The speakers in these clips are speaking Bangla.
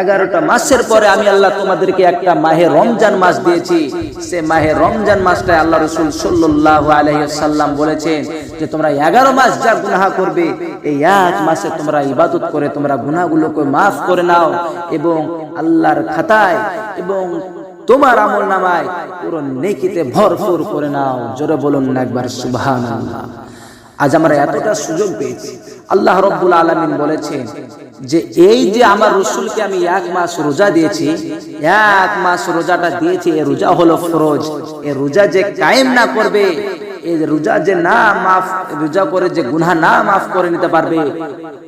এগারোটা মাসের পরে আমি আল্লাহ তোমাদেরকে একটা মাহে রমজান মাস দিয়েছি। সে মাহে রমজান মাসটায় আল্লাহ রসুল সাল্লাহ আলহাম বলেছেন যে তোমরা এগারো মাস যা গুনাহ করবে, এই এক মাসে তোমরা ইবাদত করে তোমরা গুনাহগুলোকে মাফ করে নাও এবং আল্লাহর খাতায় এবং তোমার আমল নামায় পুরো নেকিতে ভরপুর করে নাও। জোরে বলুন না একবার, সুবহানাল্লাহ। আজ আমরা এতটা সুযোগ পেয়েছি। আল্লাহ রব্বুল আলমিন বলেছেন যে এই যে আমার রসুলকে আমি এক মাস রোজা দিয়েছি, এক মাস রোজাটা দিয়েছি, এ রোজা হলো ফরজ। এ রোজা যে কায়েম না করবে এই রোজা যে না মাফ, রোজা করে যে গুনাহ না মাফ করে নিতে পারবে,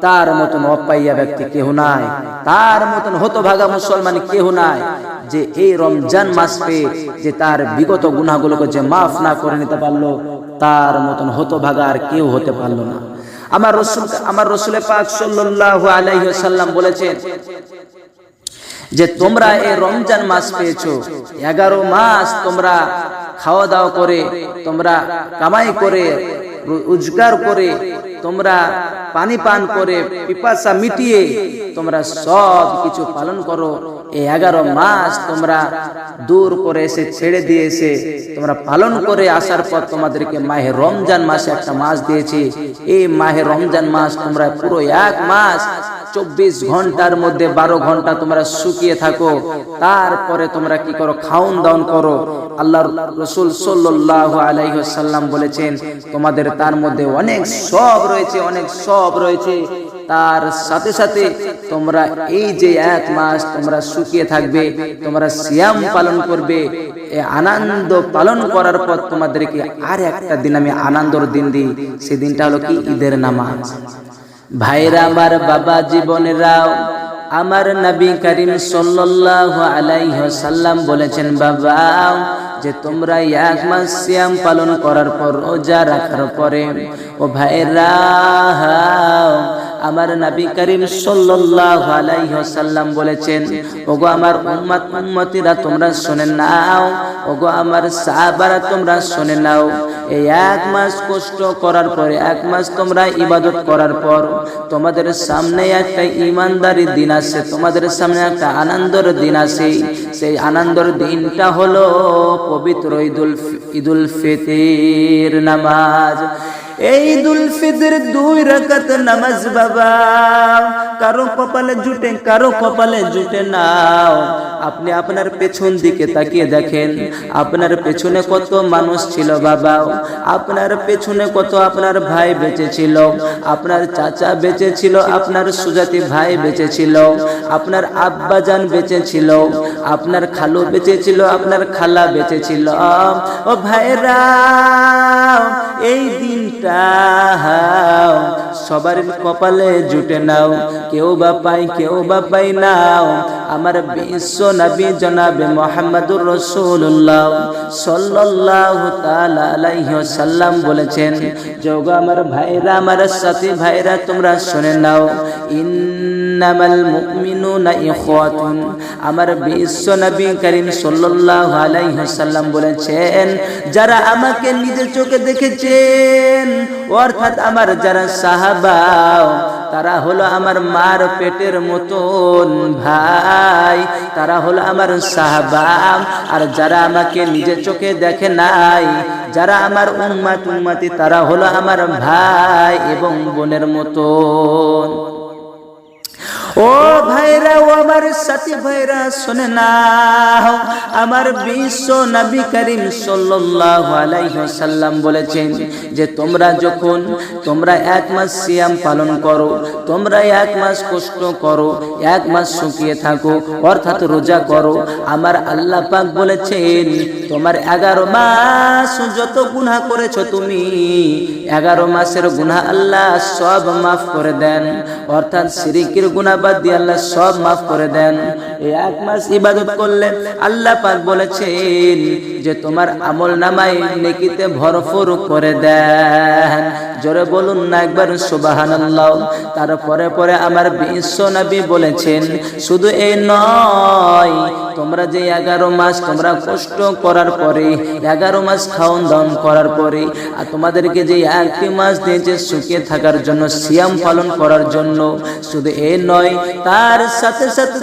তার মতন অপাইয়া ব্যক্তি কেহ নাই। তার মতন হতভাগা মুসলমান কেহ নাই যে এই রমজান মাস পেয়ে যে তার বিগত গুনাহগুলোকে যে মাফ না করে নিতে পারল, তার মতন হতভাগা আর কেউ হতে পারল না। আমার রসুল, আমার রসুলের পাক সাল্লাল্লাহু আলাইহি সাল্লাম বলেছেন যে তোমরা এই রমজান মাস পেয়েছ, এগারো মাস তোমরা খাওয়া দাওয়া করে, তোমরা কামাই করে রোজগার করে, তোমরা পানি পান করে, পিপাসা মিটিয়ে তোমরা সব কিছু পালন করো। এই এগারো মাস তোমরা দূর করে এসে ছেড়ে দিয়ে এসে তোমরা পালন করে আসার পর তোমাদেরকে মাহে রমজান মাসে একটা মাস দিয়েছি। এই মাহে রমজান মাস তোমরা পুরো এক মাস চব্বিশ ঘণ্টার মধ্যে বারো ঘণ্টা তোমরা শুকিয়ে থাকো, তারপরে তোমরা কি করো? খাউন দাউন করো। আল্লাহ রসুল সাল্লাহ আলাইসাল্লাম বলেছেন, তোমাদের তার মধ্যে অনেক সব রয়েছে, অনেক সব রয়েছে। তার সাথে সাথে তোমরা এই যে এক মাস তোমরা শুকিয়ে থাকবে, তোমরা সিয়াম পালন করবে। আনন্দ পালন করার পর তোমাদেরকে আর একটা দিন আমি আনন্দর দিন দিই। সেদিনটা হলো কি? ঈদের নামাজ। ভাইরা আমার বাবা জীবনেরাও আমার নবী করিম সাল্লাল্লাহু আলাইহি সাল্লাম বলেছেন, বাবা, যে তোমরা এক মাস সিয়াম পালন করার পর রোজা রাখার পরে, ও ভাইরা আমার নবী করিম সাল্লাল্লাহু আলাইহি সাল্লাম বলেছেন, ওগো আমার উম্মত, উম্মতিরা তোমরা শুনে নাও, ওগো আমার সাহাবারা তোমরা শুনে নাও, এই এক মাস কষ্ট করার পরে, এক মাস তোমরা ইবাদত করার পর, তোমাদের সামনে একটা ইমানদারি দিন আসে, তোমাদের সামনে একটা আনন্দর দিন আসে, সেই আনন্দর দিনটা হলো পবিত্র ঈদুল ঈদুল ফিতর নামাজ। এই ঈদুল ফিতর দুই রাকাত নামাজ, বাবা। কারও কপালে জুটে, কারও কপালে জুটে নাও আপনি আপনার পেছন দিকে তাকিয়ে দেখেন। আপনার পেছনে কত মানুষ ছিল, বাবা। আপনার পেছনে কত আপনার ভাই বেঁচে ছিল। আপনার চাচা বেঁচে ছিল, আপনার সুজাতি ভাই বেঁচে ছিল। আপনার আব্বাজান বেঁচে ছিল। আপনার খালু বেঁচে ছিল, আপনার খালা বেঁচে ছিল। ও ভাইরা এই দিনটা সবার কপালে জুটে নাও। কেউ বা পাই কেউ বা পাই নাও আমার বিশ্ব নবী জনাবে মোহাম্মদুর রসুল্লাহ আলাইহি সাল্লাম বলেছেন যোগ আমার ভাইরা, আমার সাথী ভাইরা, তোমরা শুনে নাও ইন্নামাল মুমিনুনা ইখওয়াতুন আমার বিশ্ব নবী করিম সাল্লাল্লাহু আলাইহি সাল্লাম বলেছেন, যারা আমাকে নিজের চোখে দেখেছেন, অর্থাৎ আমার যারা সাহাবা, তারা হলো আমার মার পেটের মতন ভাই, তারা হলো আমার সাহাবা। আর যারা আমাকে নিজের চোখে দেখে নাই, যারা আমার উম্মাত উম্মাতি, তারা হলো আমার ভাই এবং বোনের মতন। ও ভাইরা, ও আমার সাথী ভাইরা, শুনে না। আমার বিশ্ব নবী করিম সাল্লাল্লাহু আলাইহি সাল্লাম বলেছেন যে, তোমরা যখন, তোমরা এক মাস সিয়াম পালন করো, তোমরা এক মাস কষ্ট করো, এক মাস শুকিয়ে থাকো, অর্থাৎ রোজা করো, আমার আল্লাহ পাক বলেছেন, তোমার এগারো মাস যত গুনাহ করেছ তুমি, এগারো মাসের গুনাহ আল্লাহ সব মাফ করে দেন। অর্থাৎ সিরিকির গুনাহ বাদ দিয়ে আল্লাহ সব মাফ করে দেন। এই এক মাস ইবাদত করলে আল্লাহ পাক বলেছেন যে তোমার আমল নামায় নেকিতে ভরপুর করে দেন। জোরে বলুন না একবার, সুবহানাল্লাহ। তারপরে পরে আমার বিশ্ব নবী বলেছেন, শুধু এই নয়, তোমরা যে এগারো মাস তোমরা কষ্ট করার পরে, এগারো মাস খাওন দাওন করার পরে, আর তোমাদেরকে যে একটি মাস দিয়েছে শুকিয়ে থাকার জন্য, সিয়াম পালন করার জন্য, শুধু এ নয়, তার সাথে সাথে